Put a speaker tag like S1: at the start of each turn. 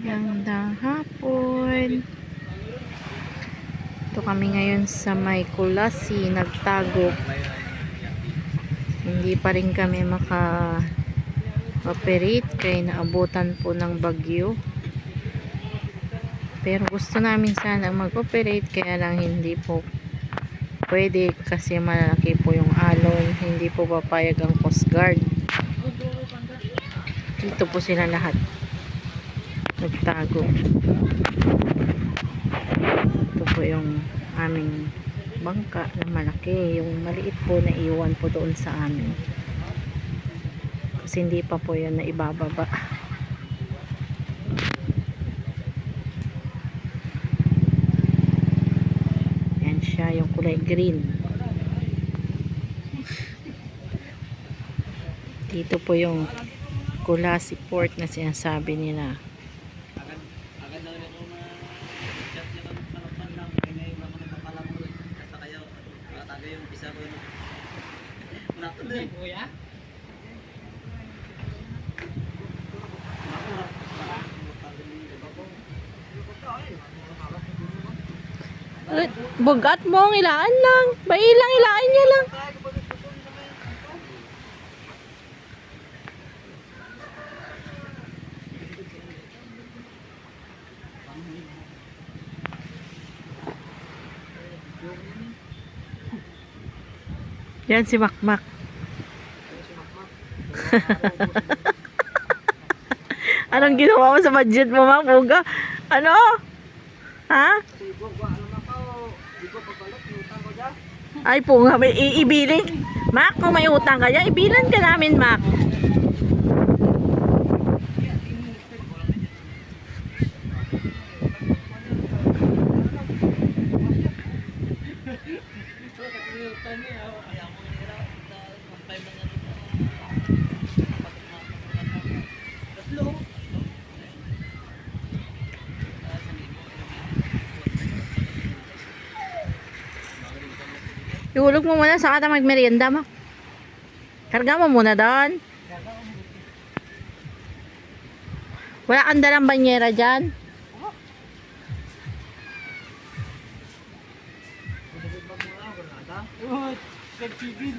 S1: Magandang hapon. Ito kami ngayon sa may Kulasi, nagtago. Hindi pa rin kami maka operate kay naabutan po ng bagyo. Pero gusto namin sana mag-operate kaya lang hindi po pwede kasi malaki po yung alon. Hindi po papayag ang Coast Guard. Dito po sila lahat nagtago. Ito po yung aming bangka na malaki. Yung maliit po na iwan po doon sa amin. Kasi hindi pa po yun na ibababa. Yan siya, yung kulay green. Dito po yung Kulasi Port na sinasabi nila.
S2: Rin ako na chat niya ng palapan lang. Kaya ngayon naman napapala mo rin. Basta kayo, yung isa ko. Nato din. Kuya?
S1: Bugat mo ilaan lang. Bailang ilaan niya lang. Yan si Makmak. Anong ginawa mo sa budget mo, Mak? Puga? Ano? Ha? Ay po nga, may iibilin. Mac, kung may utang ka dyan, ibilan ka namin, Mac. Ihulog mo muna sa kata magmerienda mo. Karga mo muna doon. Wala kang dalang banyera dyan. Uy, nagpigil.